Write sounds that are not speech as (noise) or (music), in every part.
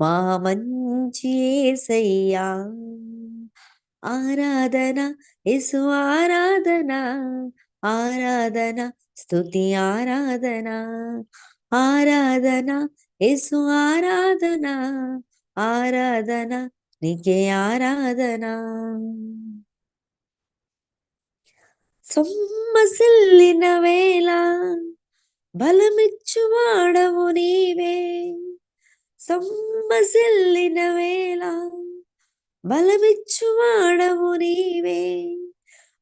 మా మంచి ఏసయ్యా ఆరాధన యేసు ఆరాధన ఆరాధన స్థుతి ఆరాధన ఆరాధన యేసు ఆరాధన ఆరాధన నీకే ఆరాధన. సొమ్మసిల్లిన వేళ బలమిచ్చువాడవు నీవే. సొమ్మసిల్లిన వేళ బలమిచ్చువాడవు నీవే.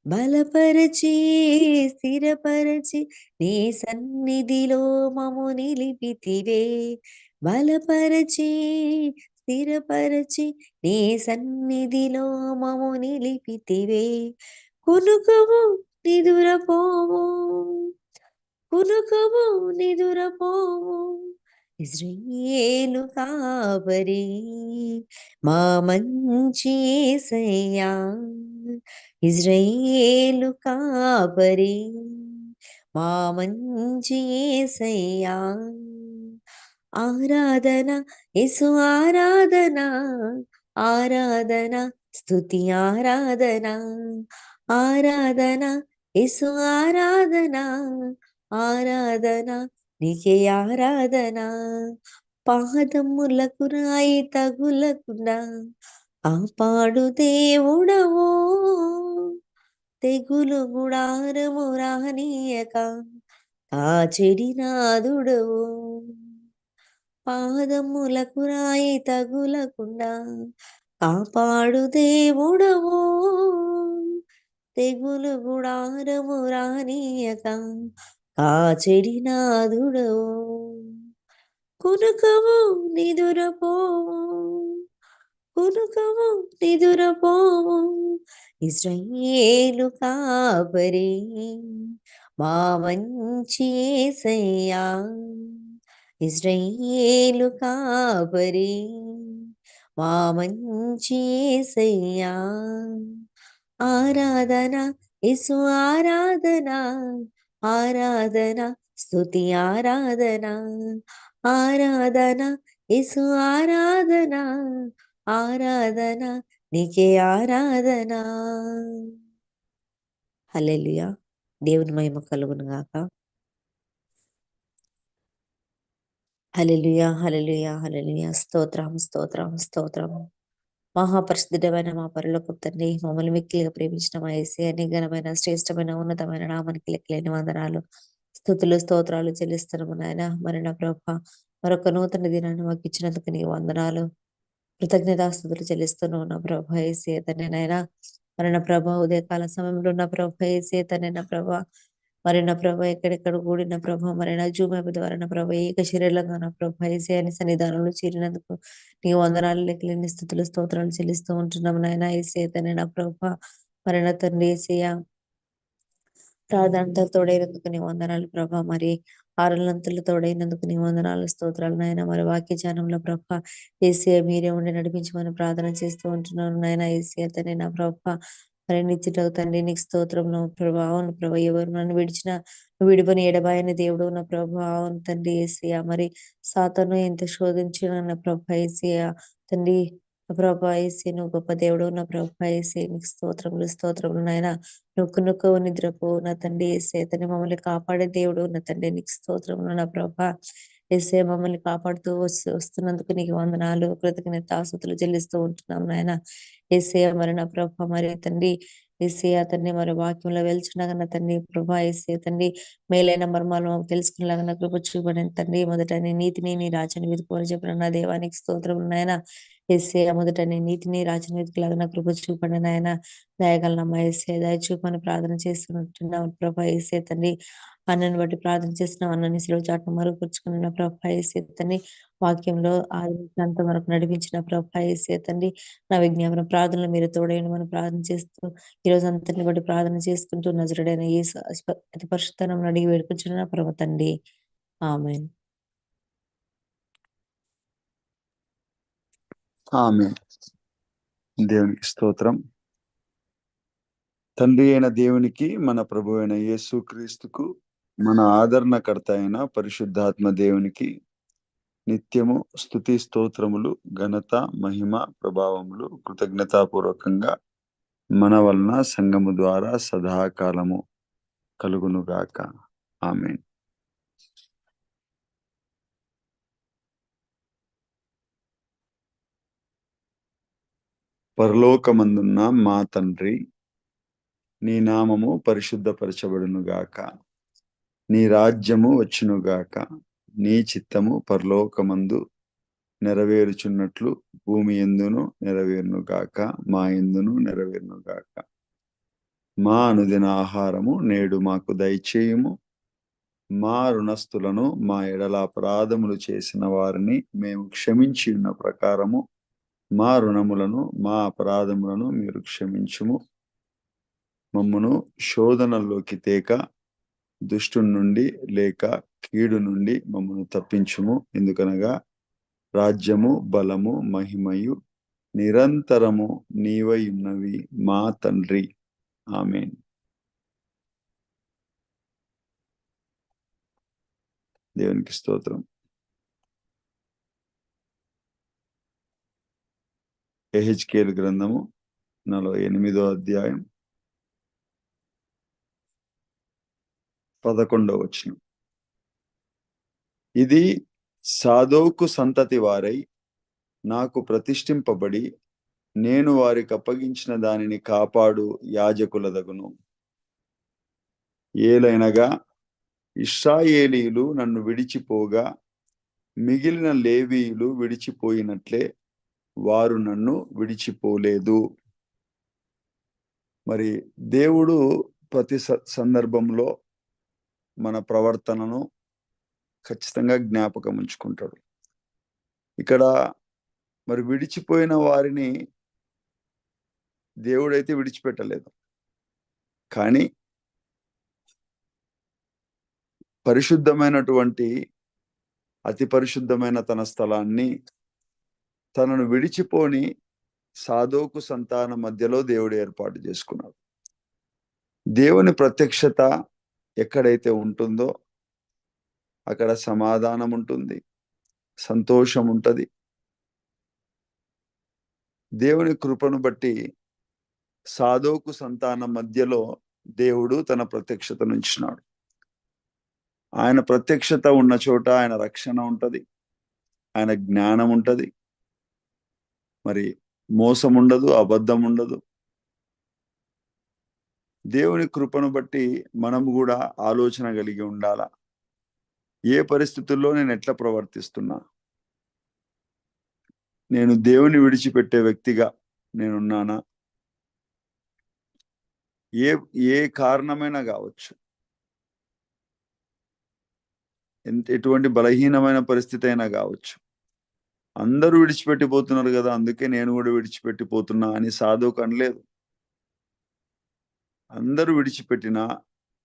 బలపరచి స్థిరపరచి నీ సన్నిధిలో మము నిలిపితివే. బలపరచి స్థిరపరచి నీ సన్నిధిలో మము నిలిపితివే. కునుకము నిదురపోవు కునుకము నిదురపోవు ఇజ్రాయేలు కాపరి మా మంచి యేసయ్యా ఇజ్రయేలు కాపరి మా మంచి యేసయ్యా ఆరాధన యేసు ఆరాధన ఆరాధన స్థుతి ఆరాధన ఆరాధన యేసు ఆరాధన ఆరాధన నీకే ఆరాధన పాదములకు రాయి తగులకుండా ఆపాడు దేవుడవో. తెగులు గుడారము రానీయక కాచెడి నాదుడవు. పాదములకు రాయి తగులకుండా కాపాడు దేవుడవు. తెగులు గుడారము రానీయక కాచెడి నాదుడవు కునుకము నిదురపో కునుకము నిదురపో ఇస్రయేలు కాపరి మా మంచి ఏసయ్యా ఇస్రయేలు కాపరి మా మంచి ఏసయ్యా ఆరాధన ఇసు ఆరాధన ఆరాధన స్థుతి ఆరాధన ఆరాధన ఇసు ఆరాధన ఆరాధన నీకే ఆరాధన. హలెలుయా దేవుని మహిమ కలుగును గాక. హలెలుయా హలెలుయా హలెలుయా స్తోత్రం స్తోత్రం స్తోత్రం. మహాపరిశుద్ధమైన మా పరులకు తండ్రి మమ్మల్ని మిక్కిలిగా ప్రేమించిన మా ఏసీ అని ఘనమైన శ్రేష్టమైన ఉన్నతమైన నామానికి లెక్కలేని వందనాలు స్థుతులు స్తోత్రాలు చెల్లిస్తున్నాము నాయన. మరి నా ప్రభ మరొక నూతన దినాన్ని మాకు ఇచ్చినందుకు నీ వందనాలు కృతజ్ఞతాస్థుతులు చెల్లిస్తున్నావు నా ప్రభ ఏసీ తండ్రి నాయన. మరి నా ప్రభ ఉదయకాల సమయంలో నా ప్రభ ఏసీ తండ్రి నా ప్రభ మరి నా ప్రభ ఎక్కడెక్కడ కూడిన ప్రభ మరి నా జూమ్ యాప్ ద్వారా నా ప్రభ ఏక శరీరంగా నా ప్రభ ఏసీ సన్నిధానంలో చేరినందుకు నీ వందనాలు లెక్కలేని స్థుతులు స్తోత్రాలు చెల్లిస్తూ ఉంటున్నాము నాయన ఏసీ తండ్రి నా ప్రభ. మరి నా తండ్రి ఏసయ్య ప్రాధాన్యత తోడైనందుకు నీ వందనాలు ప్రభ. మరి ఆరులంతలు తోడైనందుకు నీ వందనాలు స్తోత్రాలు నాయన. మరి వాక్య ధ్యానంలో ప్రభ ఏసీఐ మీరే ఉండి నడిపించమని ప్రార్థన చేస్తూ ఉంటున్నాను నాయన ఏసీ అతనే నా ప్రభ. మరి నిత్యుడవు తండ్రి నీకు స్తోత్రం నా ప్రభా అవును ఎవరు నన్ను విడిచిన విడిపని ఎడబాయని దేవుడు నా ప్రభావం తండ్రి ఏసియా మరి సాతను ఎంత శోధించిన నా ప్రభ ఏసియా తండ్రి ప్రభా ఏసీ నువ్వు గొప్ప దేవుడు నా ప్రభా ఏసీ నీకు స్తోత్రములు స్తోత్రములు నాయన. నొక్కు నొక్కు నిద్రపో నా తండ్రి ఏసే తండ్రి మమ్మల్ని కాపాడే దేవుడు నా తండ్రి నీకు స్తోత్రములు నా ప్రభా. ఎస్ఏ మమ్మల్ని కాపాడుతూ వస్తు వస్తున్నందుకు నీకు వందనాలు కృతజ్ఞత ఆసుతులు చెల్లిస్తూ ఉంటున్నాం నాయన. ఎస్ఏ మరి నా ప్రభ మరి తండ్రి ఏసే అతన్ని మరి వాక్యంలో వెళ్చుండగా తండ్రి ప్రభా ఎస్ఏ తండ్రి మేలైన మర్మాలు మాకు తెలుసుకునేలాగా కృప చూపడిన తండ్రి. మొదట నీ నీతిని నీ రాజని వెతుకోని చెప్పిన నా దేవానికి స్తోత్రములు నాయన. ఏసే మొదట నీ నీతిని రాజనీతికి వెతుకులాగా నా కృప చూపండి నాయన. దయగలనమ్మా ఏసే దయ చూపని ప్రార్థన చేస్తున్నట్టున్నావు ప్రభా ఏసే తండ్రి. అన్నని బట్టి ప్రార్థన చేస్తున్నాం అన్నని సెలవు చాటును మరుగుపరుచుకున్న ప్రభా ఏసే తండ్రి. వాక్యంలో ఆదించినంత వరకు నడిపించిన ప్రభా ఏసే తండ్రి. నా విజ్ఞాపన ప్రార్థనలు మీరు తోడైన మనం ప్రార్థన చేస్తూ ఈ రోజు అంతటిని బట్టి ప్రార్థన చేసుకుంటూ నజరుడైన ఏ అతి పరిశుద్ధనం అడిగి వేడుకుంటున్న ప్రభ తండ్రి. ఆమె ఆమె. దేవునికి స్తోత్రం. తండ్రి అయిన దేవునికి మన ప్రభు అయిన యేసు క్రీస్తుకు మన ఆదరణకర్త అయిన పరిశుద్ధాత్మ దేవునికి నిత్యము స్థుతి స్తోత్రములు ఘనత మహిమ ప్రభావములు కృతజ్ఞతాపూర్వకంగా మన వలన సంఘము ద్వారా సదాకాలము కలుగునుగాక. ఆమె పరలోకమందున్న మా తండ్రి నీ నామము పరిశుద్ధపరచబడునుగాక నీ రాజ్యము వచ్చునుగాక నీ చిత్తము పరలోకమందు నెరవేరుచున్నట్లు భూమి ఎందును నెరవేరునుగాక మా ఎందును నెరవేరునుగాక మా అనుదిన ఆహారము నేడు మాకు దయచేయుము. మా రుణస్థులను మా ఎడల అపరాధములు చేసిన వారిని మేము క్షమించి ఉన్న ప్రకారము మా రుణములను మా అపరాధములను మీరు క్షమించుము. మమ్మను శోధనలోకి తేక దుష్టు నుండి లేక కీడు నుండి మమ్మను తప్పించుము. ఎందుకనగా రాజ్యము బలము మహిమయు నిరంతరము నీవై ఉన్నవి మా తండ్రి. ఆమెన్. దేవునికి స్తోత్రం. ఎహెచ్కేల్ గ్రంథము నలభై ఎనిమిదో అధ్యాయం పదకొండవ వచనం. ఇది సాధోకు సంతతి వారై నాకు ప్రతిష్ఠింపబడి నేను వారికి అప్పగించిన దానిని కాపాడు యాజకులదగును. ఏలైనగా ఇస్రాయేలీలు నన్ను విడిచిపోగా మిగిలిన లేవీయులు విడిచిపోయినట్లే వారు నన్ను విడిచిపోలేదు. మరి దేవుడు ప్రతి సందర్భంలో మన ప్రవర్తనను ఖచ్చితంగా జ్ఞాపకం ఉంచుకుంటాడు. ఇక్కడ మరి విడిచిపోయిన వారిని దేవుడైతే విడిచిపెట్టలేదు. కానీ పరిశుద్ధమైనటువంటి అతి పరిశుద్ధమైన తన స్థలాన్ని తనను విడిచిపోని సాధోకు సంతాన మధ్యలో దేవుడు ఏర్పాటు చేసుకున్నాడు. దేవుని ప్రత్యక్షత ఎక్కడైతే ఉంటుందో అక్కడ సమాధానం ఉంటుంది సంతోషం ఉంటుంది. దేవుని కృపను బట్టి సాధోకు సంతానం మధ్యలో దేవుడు తన ప్రత్యక్షత నుంచినాడు. ఆయన ప్రత్యక్షత ఉన్న చోట ఆయన రక్షణ ఉంటుంది ఆయన జ్ఞానం ఉంటుంది. మరి మోసం ఉండదు అబద్ధం ఉండదు దేవుని కృపను బట్టి మనము కూడా ఆలోచన కలిగి ఉండాలా? ఏ పరిస్థితుల్లో నేను ఎట్లా ప్రవర్తిస్తున్నా? నేను దేవుని విడిచిపెట్టే వ్యక్తిగా నేనున్నానా? ఏ ఏ కారణమైనా కావచ్చు. ఎంత ఎటువంటి బలహీనమైన పరిస్థితి అయినా కావచ్చు. అందరూ విడిచిపెట్టిపోతున్నారు కదా అందుకే నేను కూడా విడిచిపెట్టిపోతున్నా అని సాధువుకు అనలేదు. అందరూ విడిచిపెట్టిన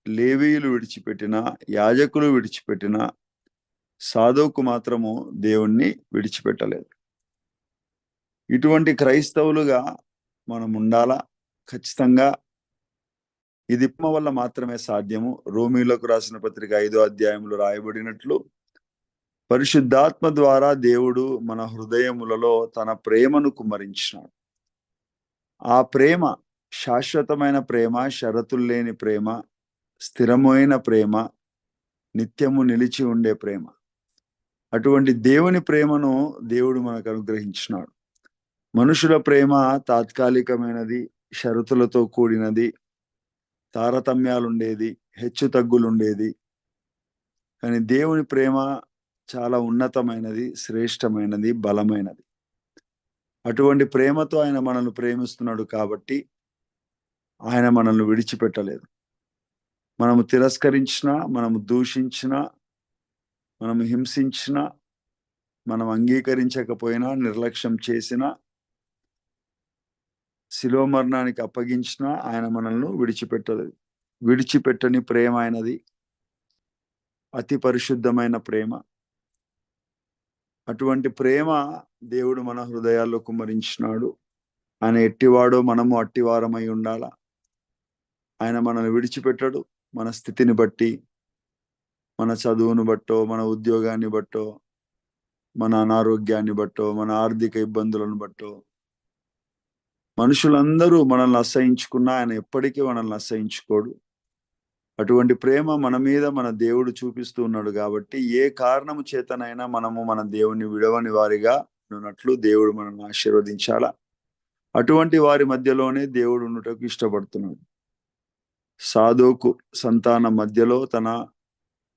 లేవీయులు విడిచిపెట్టిన యాజకులు విడిచిపెట్టిన సాధువుకు మాత్రము దేవుణ్ణి విడిచిపెట్టలేదు. ఇటువంటి క్రైస్తవులుగా మనం ఉండాలా? ఖచ్చితంగా. ఇది వల్ల మాత్రమే సాధ్యము. రోమిలకు రాసిన పత్రిక ఐదో అధ్యాయంలో రాయబడినట్లు పరిశుద్ధాత్మ ద్వారా దేవుడు మన హృదయములలో తన ప్రేమను కుమరించినాడు ఆ ప్రేమ శాశ్వతమైన ప్రేమ షరతులు లేని ప్రేమ స్థిరమైన ప్రేమ నిత్యము నిలిచి ఉండే ప్రేమ. అటువంటి దేవుని ప్రేమను దేవుడు మనకు అనుగ్రహించినాడు. మనుషుల ప్రేమ తాత్కాలికమైనది షరతులతో కూడినది తారతమ్యాలుండేది హెచ్చు తగ్గులుండేది కానీ దేవుని ప్రేమ చాలా ఉన్నతమైనది శ్రేష్టమైనది బలమైనది. అటువంటి ప్రేమతో ఆయన మనల్ని ప్రేమిస్తున్నాడు కాబట్టి ఆయన మనల్ని విడిచిపెట్టలేదు. మనము తిరస్కరించిన మనము దూషించిన మనము హింసించిన మనం అంగీకరించకపోయినా నిర్లక్ష్యం చేసినా శిలో మరణానికి అప్పగించినా ఆయన మనల్ని విడిచిపెట్టలేదు. విడిచిపెట్టని ప్రేమ ఆయనది. అతి పరిశుద్ధమైన ప్రేమ. అటువంటి ప్రేమ దేవుడు మన హృదయాల్లో కుమ్మరించినాడు. ఆయన ఎట్టివాడో మనము అట్టివారమై ఉండాల. ఆయన మనల్ని విడిచిపెట్టడు. మన స్థితిని బట్టి మన చదువును బట్టో మన ఉద్యోగాన్ని బట్టో మన అనారోగ్యాన్ని బట్టో మన ఆర్థిక ఇబ్బందులను బట్టో మనుషులందరూ మనల్ని అసహించుకున్నా ఆయన ఎప్పటికీ మనల్ని అసహించుకోడు. అటువంటి ప్రేమ మన మీద మన దేవుడు చూపిస్తూ ఉన్నాడు కాబట్టి ఏ కారణము చేతనైనా మనము మన దేవుని విడవని వారిగా ఉన్నట్లు దేవుడు మనల్ని ఆశీర్వదించాలా? అటువంటి వారి మధ్యలోనే దేవుడు ఉండటకు ఇష్టపడుతున్నాడు. సాధోకు సంతాన మధ్యలో తన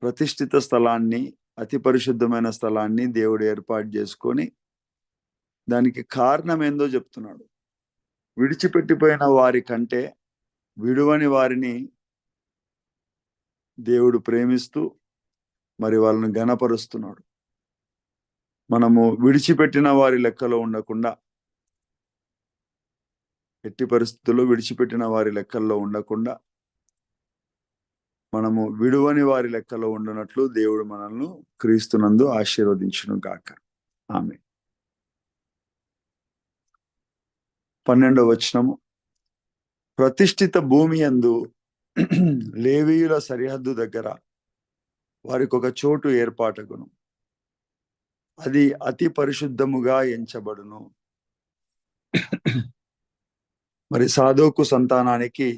ప్రతిష్ఠిత స్థలాన్ని అతి పరిశుద్ధమైన స్థలాన్ని దేవుడు ఏర్పాటు చేసుకొని దానికి కారణం ఏందో చెప్తున్నాడు. విడిచిపెట్టిపోయిన వారి కంటే విడువని వారిని దేవుడు ప్రేమిస్తూ మరి వాళ్ళని గణపరుస్తున్నాడు మనము విడిచిపెట్టిన వారి లెక్కలో ఉండకుండా ఎట్టి పరిస్థితుల్లో విడిచిపెట్టిన వారి లెక్కల్లో ఉండకుండా మనము విడువని వారి లెక్కలో ఉండనట్లు దేవుడు మనల్ని క్రీస్తునందు ఆశీర్వదించును గాక. ఆమె పన్నెండవ వచనము. ప్రతిష్ఠిత భూమి అందు (clears throat) లేవీయుల సరిహద్దు దగ్గర వారికి ఒక చోటు ఏర్పాటగును అది అతి పరిశుద్ధముగా ఎంచబడును. (clears throat) మరి సాధోకు సంతానానికి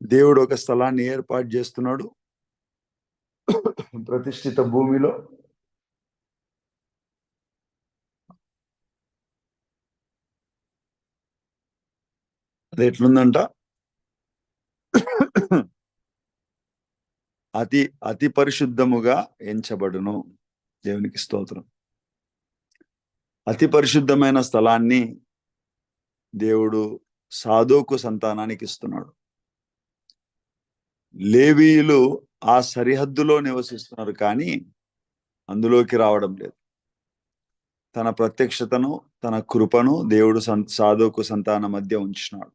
దేవుడు ఒక స్థలాన్ని ఏర్పాటు చేస్తున్నాడు. (clears throat) ప్రతిష్ఠిత భూమిలో. అది ఎట్లుందంట? అతి అతి పరిశుద్ధముగా ఎంచబడును. దేవునికి స్తోత్రం. అతి పరిశుద్ధమైన స్థలాన్ని దేవుడు సాధోకు సంతానానికి ఇస్తున్నాడు. లేవీయులు ఆ సరిహద్దులో నివసిస్తున్నారు కానీ అందులోకి రావడం లేదు. తన ప్రత్యక్షతను తన కృపను దేవుడు సం- సాధోకు సంతానం మధ్య ఉంచినాడు.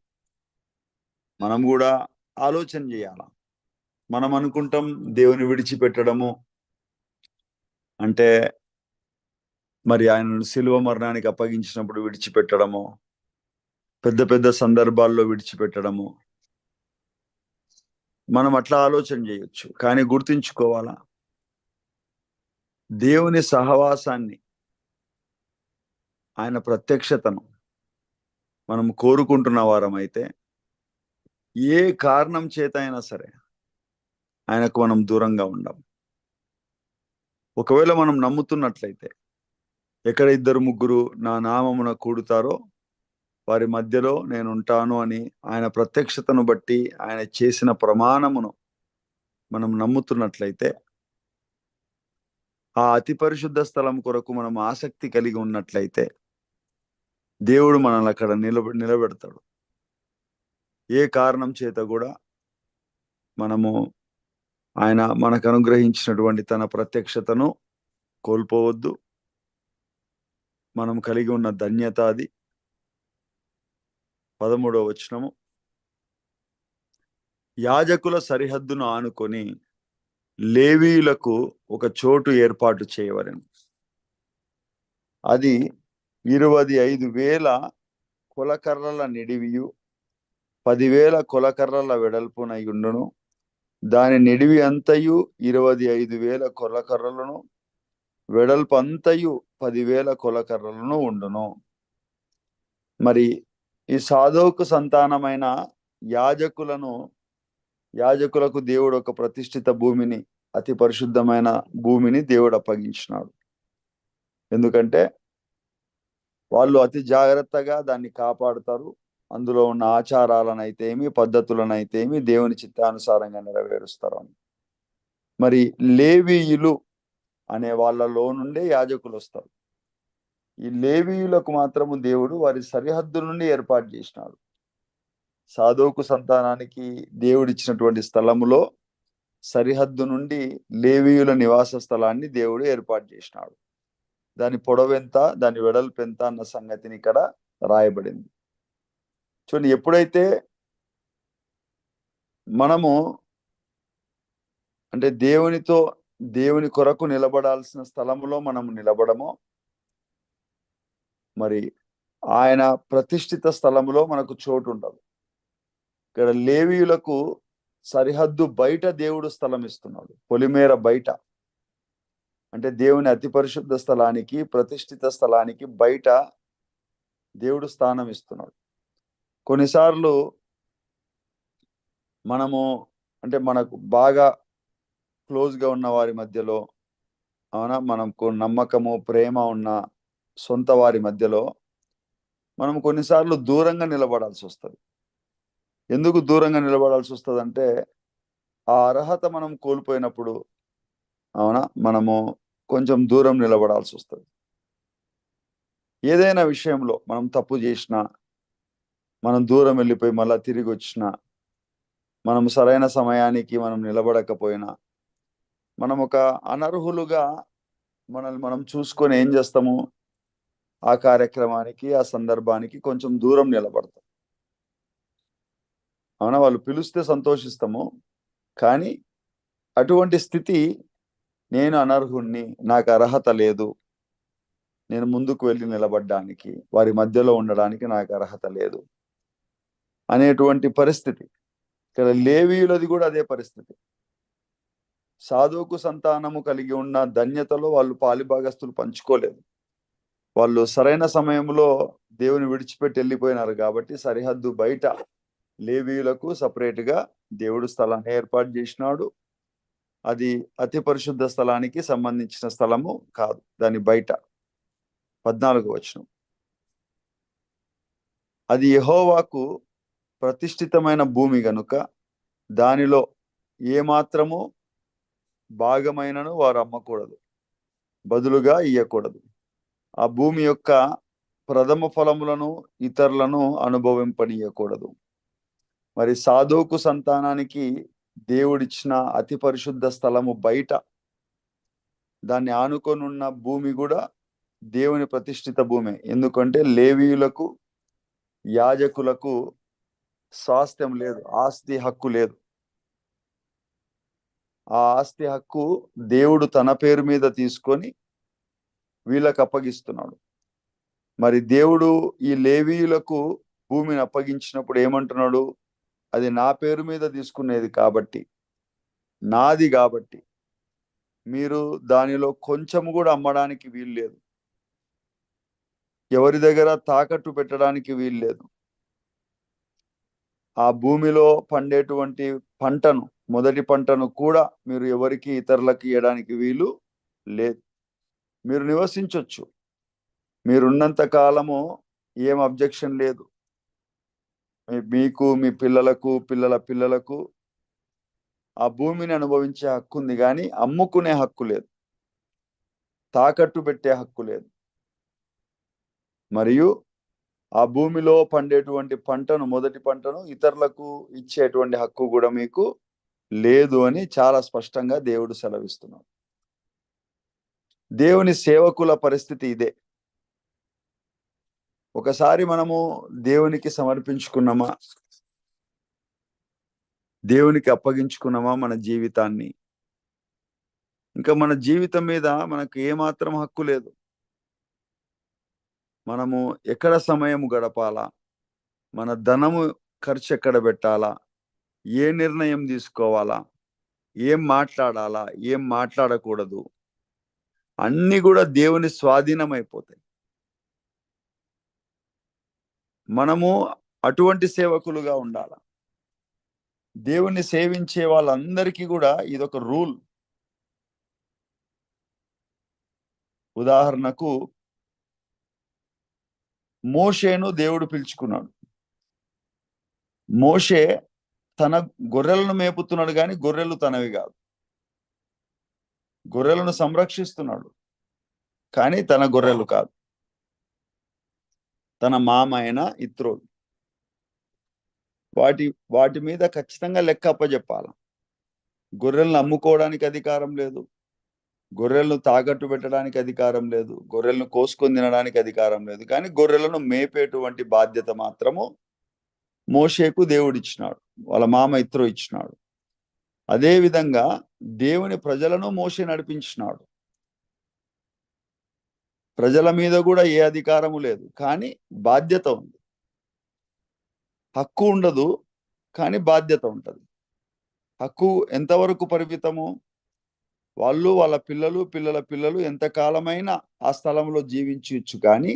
మనం కూడా ఆలోచన చేయాల? మనం అనుకుంటాం దేవుని విడిచిపెట్టడము అంటే మరి ఆయనను శిలువ మరణానికి అప్పగించినప్పుడు విడిచిపెట్టడము పెద్ద పెద్ద సందర్భాల్లో విడిచిపెట్టడము. మనం అట్లా ఆలోచన చేయొచ్చు. కానీ గుర్తుంచుకోవాలా? దేవుని సహవాసాన్ని ఆయన ప్రత్యక్షతను మనం కోరుకుంటున్న వారం అయితే ఏ కారణం చేత అయినా సరే ఆయనకు మనం దూరంగా ఉండం. ఒకవేళ మనం నమ్ముతున్నట్లయితే ఎక్కడ ఇద్దరు ముగ్గురు నా నామమున కూడుతారో వారి మధ్యలో నేను ఉంటాను అని ఆయన ప్రత్యక్షతను బట్టి ఆయన చేసిన ప్రమాణమును మనం నమ్ముతున్నట్లయితే ఆ అతి పరిశుద్ధ స్థలం కొరకు మనం ఆసక్తి కలిగి ఉన్నట్లయితే దేవుడు మనల్ని అక్కడ నిలబ నిలబెడతాడు. ఏ కారణం చేత కూడా మనము ఆయన మనకు అనుగ్రహించినటువంటి తన ప్రత్యక్షతను కోల్పోవద్దు. మనం కలిగి ఉన్న ధన్యత అది. పదమూడవ వచనము. యాజకుల సరిహద్దును ఆనుకొని లేవీయులకు ఒక చోటు ఏర్పాటు చేయవలెను. అది ఇరవై ఐదు వేల కులకర్రల నిడివియు పదివేల కొలకర్రల వెడల్పునై ఉండును దాని నిడివి అంతయు ఇరవై ఐదు వేల కొలకర్రలను వెడల్పు అంతయు పదివేల కొలకర్రలను ఉండును. మరి ఈ సాధోకు సంతానమైన యాజకులను యాజకులకు దేవుడు ఒక ప్రతిష్ఠిత భూమిని అతి పరిశుద్ధమైన భూమిని దేవుడు అప్పగించినాడు. ఎందుకంటే వాళ్ళు అతి జాగ్రత్తగా దాన్ని కాపాడుతారు అందులో ఉన్న ఆచారాలనైతేమి పద్ధతులనైతేమి దేవుని చిత్తానుసారంగా నెరవేరుస్తారు అని. మరి లేవీయులు అనే వాళ్ళలో నుండే యాజకులు వస్తారు ఈ లేవీయులకు మాత్రము దేవుడు వారి సరిహద్దు నుండి ఏర్పాటు చేసినాడు. సాధోకు సంతానానికి దేవుడిచ్చినటువంటి స్థలములో సరిహద్దు నుండి లేవీయుల నివాస స్థలాన్ని దేవుడు ఏర్పాటు చేసినాడు. దాని పొడవెంత దాని వెడల్పెంత అన్న సంగతిని ఇక్కడ రాయబడింది. చూడండి ఎప్పుడైతే మనము అంటే దేవునితో దేవుని కొరకు నిలబడాల్సిన స్థలములో మనం నిలబడమో మరి ఆయన ప్రతిష్ఠిత స్థలములో మనకు చోటు ఉండదు ఇక్కడ లేవీయులకు సరిహద్దు బయట దేవుడు స్థలం ఇస్తున్నాడు పొలిమేర బయట. అంటే దేవుని అతి పరిశుద్ధ స్థలానికి ప్రతిష్ఠిత స్థలానికి బయట దేవుడు స్థానం ఇస్తున్నాడు కొన్నిసార్లు మనము అంటే మనకు బాగా క్లోజ్గా ఉన్న వారి మధ్యలో అవునా? మనకు నమ్మకము ప్రేమ ఉన్న సొంత వారి మధ్యలో మనం కొన్నిసార్లు దూరంగా నిలబడాల్సి వస్తుంది. ఎందుకు దూరంగా నిలబడాల్సి వస్తుంది అంటే ఆ అర్హత మనం కోల్పోయినప్పుడు అవునా? మనము కొంచెం దూరం నిలబడాల్సి వస్తుంది. ఏదైనా విషయంలో మనం తప్పు చేసినా మనం దూరం వెళ్ళిపోయి మళ్ళా తిరిగి వచ్చినా మనం సరైన సమయానికి మనం నిలబడకపోయినా మనం ఒక అనర్హులుగా మనల్ని మనం చూసుకొని ఏం చేస్తాము? ఆ కార్యక్రమానికి ఆ సందర్భానికి కొంచెం దూరం నిలబడతాం. అవునా? వాళ్ళు పిలిస్తే సంతోషిస్తాము. కానీ అటువంటి స్థితి నేను అనర్హుణ్ణి నాకు అర్హత లేదు నేను ముందుకు వెళ్ళి నిలబడ్డానికి వారి మధ్యలో ఉండడానికి నాకు అర్హత లేదు. అనేటువంటి పరిస్థితి. ఇక్కడ లేవీయులది కూడా అదే పరిస్థితి. సాధువుకు సంతానము కలిగి ఉన్న ధన్యతలో వాళ్ళు పాలిభాగస్తులు పంచుకోలేదు. వాళ్ళు సరైన సమయంలో దేవుని విడిచిపెట్టి వెళ్ళిపోయినారు కాబట్టి సరిహద్దు బయట లేవీయులకు సపరేట్గా దేవుడు స్థలాన్ని ఏర్పాటు చేసినాడు. అది అతి పరిశుద్ధ స్థలానికి సంబంధించిన స్థలము కాదు. దాని బయట. పద్నాలుగు వచనం. అది యహోవాకు ప్రతిష్ఠితమైన భూమి గనుక దానిలో ఏమాత్రము భాగమైనను వారు అమ్మకూడదు. బదులుగా ఇయ్యకూడదు. ఆ భూమి యొక్క ప్రథమ ఫలములను ఇతరులను అనుభవింపనీయకూడదు. మరి సాధువుకు సంతానానికి దేవుడిచ్చిన అతి పరిశుద్ధ స్థలము బయట దాన్ని ఆనుకొనున్న భూమి కూడా దేవుని ప్రతిష్ఠిత భూమి. ఎందుకంటే లేవీయులకు యాజకులకు స్వాస్థ్యం లేదు ఆస్తి హక్కు లేదు. ఆ ఆస్తి హక్కు దేవుడు తన పేరు మీద తీసుకొని వీళ్ళకు అప్పగిస్తున్నాడు. మరి దేవుడు ఈ లేవీయులకు భూమిని అప్పగించినప్పుడు ఏమంటున్నాడు? అది నా పేరు మీద తీసుకునేది కాబట్టి నాది కాబట్టి మీరు దానిలో కొంచెం కూడా అమ్మడానికి వీలు లేదు ఎవరి దగ్గర తాకట్టు పెట్టడానికి వీలు లేదు ఆ భూమిలో పండేటువంటి పంటను మొదటి పంటను కూడా మీరు ఎవరికి ఇతరులకు ఇవ్వడానికి వీలు లేదు. మీరు నివసించవచ్చు మీరున్నంత కాలము ఏం అబ్జెక్షన్ లేదు. మీకు మీ పిల్లలకు పిల్లల పిల్లలకు ఆ భూమిని అనుభవించే హక్కు ఉంది కానీ అమ్ముకునే హక్కు లేదు. తాకట్టు పెట్టే హక్కు లేదు. మరియు ఆ భూమిలో పండేటువంటి పంటను మొదటి పంటను ఇతరులకు ఇచ్చేటువంటి హక్కు కూడా మీకు లేదు అని చాలా స్పష్టంగా దేవుడు సెలవిస్తున్నాడు. దేవుని సేవకుల పరిస్థితి ఇదే. ఒకసారి మనము దేవునికి సమర్పించుకున్నామా? దేవునికి అప్పగించుకున్నామా మన జీవితాన్ని? ఇంకా మన జీవితం మీద మనకు ఏమాత్రం హక్కు లేదు. మనము ఎక్కడ సమయం గడపాలా? మన ధనము ఖర్చు ఎక్కడ పెట్టాలా? ఏ నిర్ణయం తీసుకోవాలా? ఏం మాట్లాడాలా? ఏం మాట్లాడకూడదు? అన్నీ కూడా దేవుని స్వాధీనం అయిపోతాయి మనము అటువంటి సేవకులుగా ఉండాల? దేవుణ్ణి సేవించే వాళ్ళందరికీ కూడా ఇదొక రూల్. ఉదాహరణకు మోషేను దేవుడు పిలుచుకున్నాడు. మోషే తన గొర్రెలను మేపుతున్నాడు కానీ గొర్రెలు తనవి కాదు. గొర్రెలను సంరక్షిస్తున్నాడు కానీ తన గొర్రెలు కాదు. తన మామ అయిన ఇత్రోలు. వాటి వాటి మీద ఖచ్చితంగా లెక్క అప్పచెప్పాల గొర్రెలను అమ్ముకోవడానికి అధికారం లేదు. గొర్రెలను తాకట్టు పెట్టడానికి అధికారం లేదు గొర్రెలను కోసుకొని తినడానికి అధికారం లేదు. కానీ గొర్రెలను మేపేటువంటి బాధ్యత మాత్రము మోషేకు దేవుడు ఇచ్చినాడు వాళ్ళ మామ ఇత్రో ఇచ్చినాడు. అదే విధంగా దేవుని ప్రజలను మోషే నడిపించినాడు. ప్రజల మీద కూడా ఏ అధికారము లేదు కానీ బాధ్యత ఉంది. హక్కు ఉండదు కానీ బాధ్యత ఉంటుంది. హక్కు ఎంతవరకు పరిమితము? వాళ్ళు వాళ్ళ పిల్లలు పిల్లల పిల్లలు ఎంతకాలమైనా ఆ స్థలంలో జీవించవచ్చు కానీ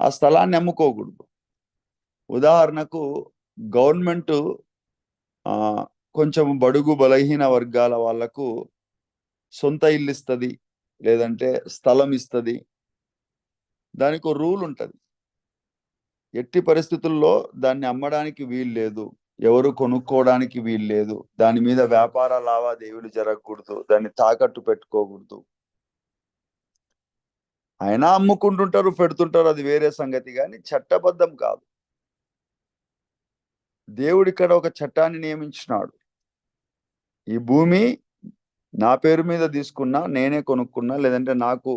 ఆ స్థలాన్ని అమ్ముకోకూడదు. ఉదాహరణకు గవర్నమెంట్ కొంచెం బడుగు బలహీన వర్గాల వాళ్ళకు సొంత ఇల్లు ఇస్తుంది లేదంటే స్థలం ఇస్తుంది. దానికి ఒక రూల్ ఉంటుంది. ఎట్టి పరిస్థితుల్లో దాన్ని అమ్మడానికి వీలు లేదు. ఎవరు కొనుక్కోవడానికి వీలు లేదు దాని మీద వ్యాపార లావాదేవీలు జరగకూడదు. దాన్ని తాకట్టు పెట్టుకోకూడదు. అయినా అమ్ముకుంటుంటారు పెడుతుంటారు అది వేరే సంగతి కానీ చట్టబద్ధం కాదు. దేవుడు ఇక్కడ ఒక చట్టాన్ని నియమించినాడు. ఈ భూమి నా పేరు మీద తీసుకున్నా నేనే కొనుక్కున్నా లేదంటే నాకు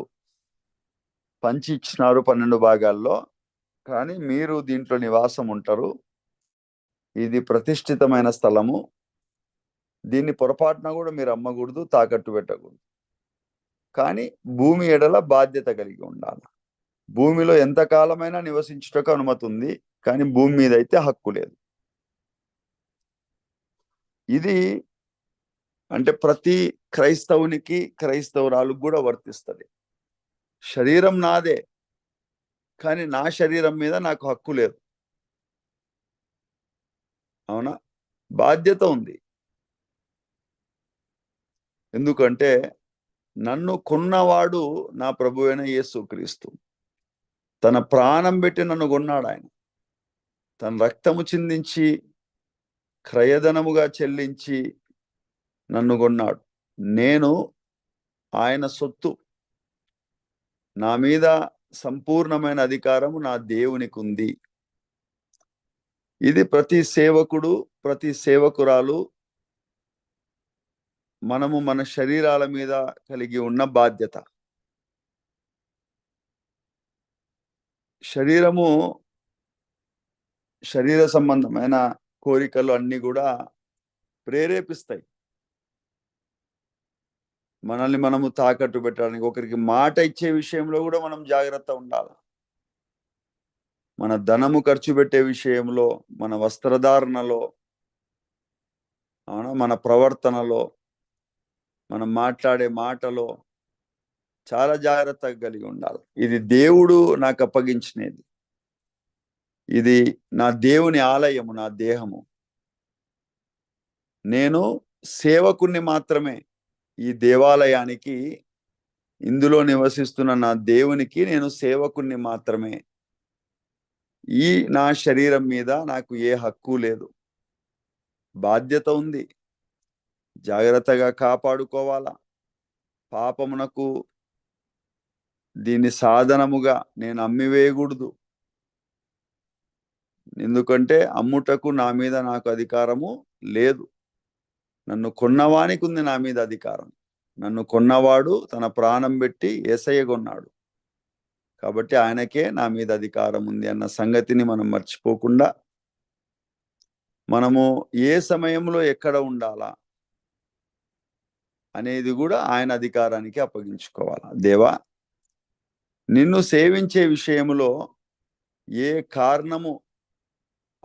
పంచి ఇచ్చినారు పన్నెండు భాగాల్లో. కానీ మీరు దీంట్లో నివాసం ఉంటారు. ఇది ప్రతిష్ఠితమైన స్థలము. దీన్ని పొరపాటున కూడా మీరు అమ్మకూడదు తాకట్టు పెట్టకూడదు. కానీ భూమి ఎడల బాధ్యత కలిగి ఉండాలి. భూమిలో ఎంత కాలమైనా నివసించుటకు అనుమతి ఉంది కానీ భూమి మీద అయితే హక్కు లేదు. ఇది అంటే ప్రతి క్రైస్తవునికి క్రైస్తవురాలు కూడా వర్తిస్తుంది. శరీరం నాదే కానీ నా శరీరం మీద నాకు హక్కు లేదు. అవునా? బాధ్యత ఉంది. ఎందుకంటే నన్ను కొన్నవాడు నా ప్రభు అయిన యేసుక్రీస్తు. తన ప్రాణం పెట్టి నన్ను కొన్నాడు ఆయన. తన రక్తము చిందించి క్రయధనముగా చెల్లించి నన్ను కొన్నాడు. నేను ఆయన సొత్తు. నా మీద సంపూర్ణమైన అధికారము నా దేవునికి ఉంది ఇది ప్రతి సేవకుడు ప్రతి సేవకురాలు మనము మన శరీరాల మీద కలిగి ఉన్న బాధ్యత. శరీరము శరీర సంబంధమైన కోరికలు అన్నీ కూడా ప్రేరేపిస్తాయి. మనల్ని మనము తాకట్టు పెట్టడానికి ఒకరికి మాట ఇచ్చే విషయంలో కూడా మనం జాగ్రత్త ఉండాలి. మన ధనము ఖర్చు పెట్టే విషయంలో మన వస్త్రధారణలో అవునా? మన ప్రవర్తనలో మనం మాట్లాడే మాటలో చాలా జాగ్రత్తగా కలిగి ఉండాలి. ఇది దేవుడు నాకు అప్పగించినది. ఇది నా దేవుని ఆలయము నా దేహము. నేను సేవకుణ్ణి మాత్రమే ఈ దేవాలయానికి ఇందులో నివసిస్తున్న నా దేవునికి నేను సేవకుణ్ణి మాత్రమే ఈ నా శరీరం మీద నాకు ఏ హక్కు లేదు. బాధ్యత ఉంది. జాగ్రత్తగా కాపాడుకోవాలా. పాపమునకు దీన్ని సాధనముగా నేను అమ్మివేయకూడదు. ఎందుకంటే అమ్ముటకు నా మీద నాకు అధికారము లేదు. నన్ను కొన్నవానికి ఉంది నా మీద అధికారం. నన్ను కొన్నవాడు తన ప్రాణం పెట్టి ఏసయ్య కొన్నాడు. కాబట్టి ఆయనకే నా మీద అధికారం ఉంది అన్న సంగతిని మనం మర్చిపోకుండా మనము ఏ సమయంలో ఎక్కడ ఉండాలా అనేది కూడా ఆయన అధికారానికి అప్పగించుకోవాలా. దేవా నిన్ను సేవించే విషయంలో ఏ కారణము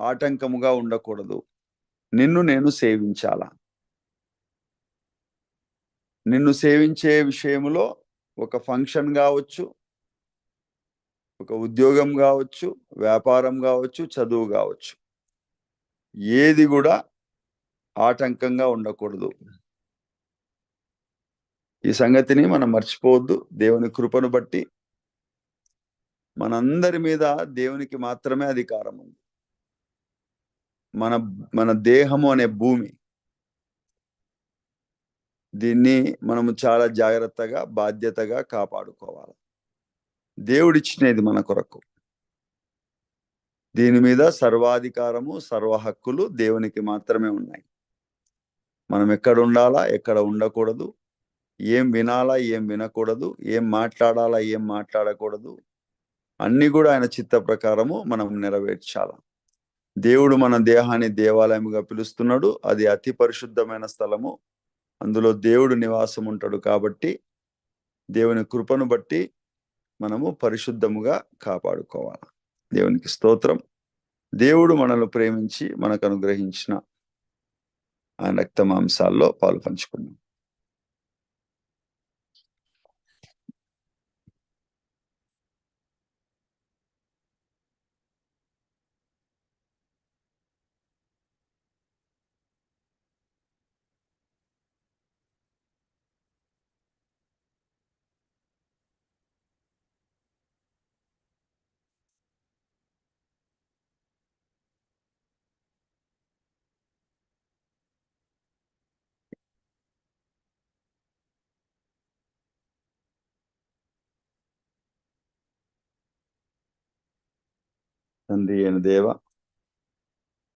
ఆటంకముగా ఉండకూడదు. నిన్ను నేను సేవించాలా. నిన్ను సేవించే విషయంలో ఒక ఫంక్షన్ కావచ్చు ఒక ఉద్యోగం కావచ్చు వ్యాపారం కావచ్చు చదువు కావచ్చు. ఏది కూడా ఆటంకంగా ఉండకూడదు. ఈ సంగతిని మనం మర్చిపోవద్దు. దేవుని కృపను బట్టి మనందరి మీద దేవునికి మాత్రమే అధికారం ఉంది. మన మన దేహము అనే భూమి. దీన్ని మనము చాలా జాగ్రత్తగా బాధ్యతగా కాపాడుకోవాలి. దేవుడిచ్చినది మన కొరకు. దీని మీద సర్వాధికారము సర్వ హక్కులు దేవునికి మాత్రమే ఉన్నాయి. మనం ఎక్కడ ఉండాలా ఎక్కడ ఉండకూడదు. ఏం వినాలా ఏం వినకూడదు. ఏం మాట్లాడాలా ఏం మాట్లాడకూడదు. అన్ని కూడా ఆయన చిత్త ప్రకారము మనం నెరవేర్చాల. దేవుడు మన దేహాన్ని దేవాలయముగా పిలుస్తున్నాడు. అది అతి పరిశుద్ధమైన స్థలము. అందులో దేవుడు నివాసం ఉంటాడు కాబట్టి దేవుని కృపను బట్టి మనము పరిశుద్ధముగా కాపాడుకోవాలి. దేవునికి స్తోత్రం. దేవుడు మనల్ని ప్రేమించి మనకు అనుగ్రహించిన ఆయన రక్త మాంసాల్లో పాలు పంచుకున్నాం. తండ్రి అయిన దేవ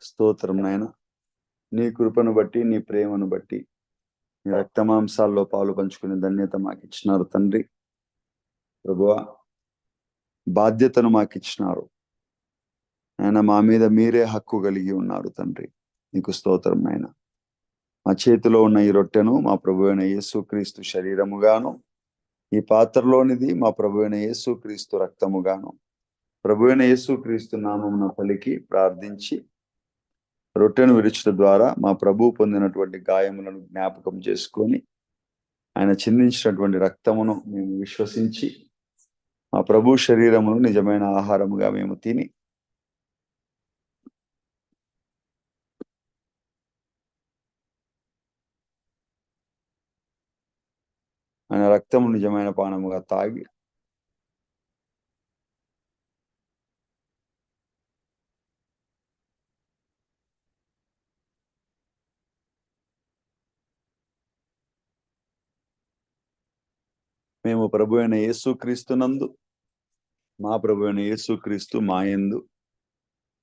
స్తోత్రం నాయన. నీ కృపను బట్టి నీ ప్రేమను బట్టి నీ రక్తమాంసాల్లో పాలు పంచుకునే ధన్యత మాకు ఇచ్చినారు తండ్రి. ప్రభువా బాధ్యతను మాకు ఇచ్చినారు ఆయన మా మీద మీరే హక్కు కలిగి ఉన్నారు తండ్రి. నీకు స్తోత్రం నాయన. మా చేతిలో ఉన్న ఈ రొట్టెను మా ప్రభు అయిన యేసుక్రీస్తు శరీరముగాను ఈ పాత్రలోనిది మా ప్రభు అయిన యేసుక్రీస్తు రక్తముగాను. ప్రభువైన అయిన యేసుక్రీస్తు నామమున పలికి ప్రార్థించి రొట్టెను విరుచుట ద్వారా మా ప్రభు పొందినటువంటి గాయములను జ్ఞాపకం చేసుకొని ఆయన చిందించినటువంటి రక్తమును మేము విశ్వసించి మా ప్రభు శరీరమును నిజమైన ఆహారముగా మేము తిని ఆయన రక్తము నిజమైన పానముగా తాగి మేము ప్రభు అయిన యేసుక్రీస్తునందు మా ప్రభు అయిన యేసుక్రీస్తు మాయందు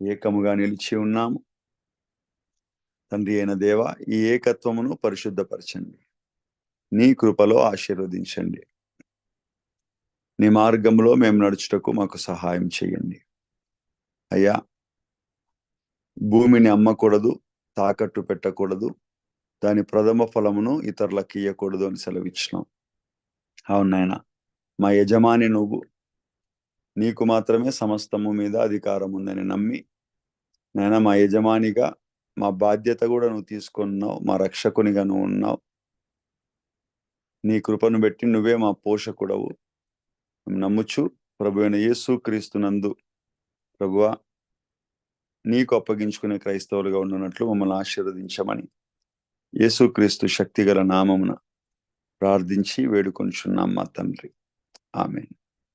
ఏకముగా నిలిచి ఉన్నాము. తండ్రి అయిన దేవ ఈ ఏకత్వమును పరిశుద్ధపరచండి. నీ కృపలో ఆశీర్వదించండి. నీ మార్గంలో మేము నడుచుటకు మాకు సహాయం చేయండి. అయ్యా భూమిని అమ్మకూడదు తాకట్టు పెట్టకూడదు దాని ప్రథమ ఫలమును ఇతరులకు ఇయ్యకూడదు అని సెలవిచ్చినాం. అవును నాయన. మా యజమాని నువ్వు నీకు మాత్రమే సమస్తము మీద అధికారం ఉందని నమ్మి నాయన మా యజమానిగా మా బాధ్యత కూడా నువ్వు తీసుకున్నావు మా రక్షకునిగా నువ్వు ఉన్నావు. నీ కృపను బట్టి నువ్వే మా పోషకుడవు. నమ్ముచు ప్రభు అయిన యేసు క్రీస్తునందు ప్రభువా నీకు అప్పగించుకునే క్రైస్తవులుగా ఉండునట్లు మమ్మల్ని ఆశీర్వదించమని. యేసుక్రీస్తు శక్తిగల నామమున ప్రార్థించి వేడుకొనిచున్నాం మా తండ్రి. ఆమె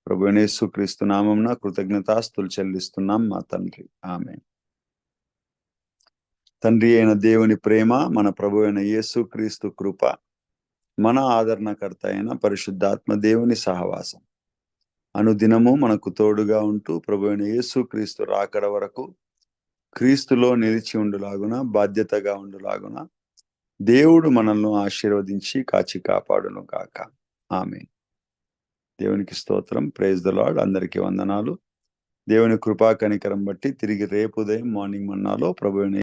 ప్రభు క్రీస్తు నామంన కృతజ్ఞతాస్తులు చెల్లిస్తున్నాం మా తండ్రి. ఆమె తండ్రి అయిన దేవుని ప్రేమ మన ప్రభు అయిన యేసుక్రీస్తు కృప మన ఆదరణకర్త అయిన పరిశుద్ధాత్మ దేవుని సహవాసం. అనుదినము మనకు తోడుగా ఉంటూ ప్రభు అయిన యేసుక్రీస్తు రాకడ వరకు క్రీస్తులో నిలిచి ఉండులాగున బాధ్యతగా ఉండులాగున దేవుడు మనల్ని ఆశీర్వదించి కాచి కాపాడును కాక ఆమె దేవునికి స్తోత్రం. ప్రేజ్ ద లార్డ్ అందరికీ వందనాలు. దేవుని కృపా కనికరం బట్టి తిరిగి రేపు ఉదయం మార్నింగ్ మన్నాలో ప్రభు